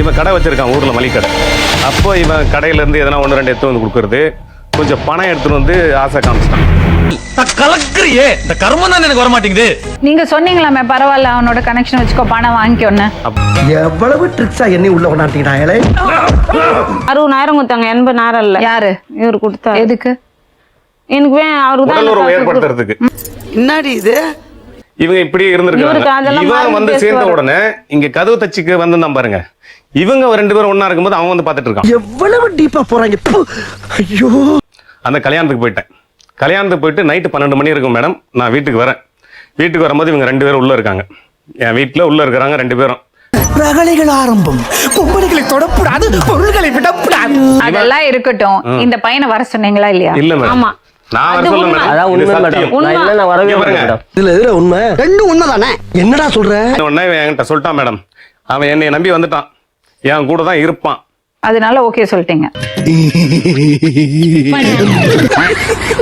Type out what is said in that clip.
இவன் கடை வச்சிருக்கான் ஊர்ல மளிகை கடை. அப்போ இவன் கடையில இருந்து எதனா ஒன்று ரெண்டு எடுத்து வந்து கொடுக்கறது கொஞ்சம் பணம் எடுத்துட்டு வந்து ஆசை காமிச்சிட்டான். கலக்குறியே இந்த கர்மம் தான் எனக்கு வர மாட்டேங்குது நீங்க சொன்னீங்களாமே பரவாயில்ல அவனோட கனெக்ஷன் வச்சுக்கோ பணம் வாங்கிக்கோன்னு. எவ்வளவு ட்ரிக்ஸா என்னை உள்ள கொண்டாட்டினாங்களே அறுபதாயிரம் கொடுத்தாங்க எண்பதாயிரம் இல்ல. யாரு? இவர் கொடுத்தாரு எதுக்கு? எனக்கு அவருக்கு தான் ஏற்படுத்துறதுக்கு என்னடி இது? இவங்க இப்படி இவருக்கு இருந்திருக்காங்க இவன் வந்து சேர்ந்த. உடனே இங்க கதவு தச்சுக்கு வந்து பாருங்க. இவங்க ரெண்டு பேரும் ஒண்ணா இருக்கும்போது அவன் வந்து பார்த்துட்டு இருக்கான். எவ்வளவு டீப்பா போறாங்க. ஐயோ. அந்த கல்யாணத்துக்கு போயிட்டேன். கல்யாணத்துக்கு போயிட்டு நைட்டு பன்னெண்டு மணி இருக்கும் மேடம் நான் வீட்டுக்கு வரேன். வீட்டுக்கு வரும்போது இவங்க ரெண்டு பேரும் உள்ள இருக்காங்க. என் வீட்டுல உள்ள இருக்கிறாங்க ரெண்டு பேரும். ரகளைகள் ஆரம்பம். கும்படிகளை தொடக்கூடாது பொருள்களை விடக்கூடாது அதெல்லாம் இருக்கட்டும். இந்த பையனை வர சொன்னீங்களா இல்லையா? இல்ல மேடம் என்னடா சொல்ற? உடனே என்கிட்ட சொல்லிட்டான் மேடம் அவன் என்னை நம்பி வந்துட்டான். என் கூட தான் இருப்பான். அதனால ஓகே சொல்லிட்டீங்க.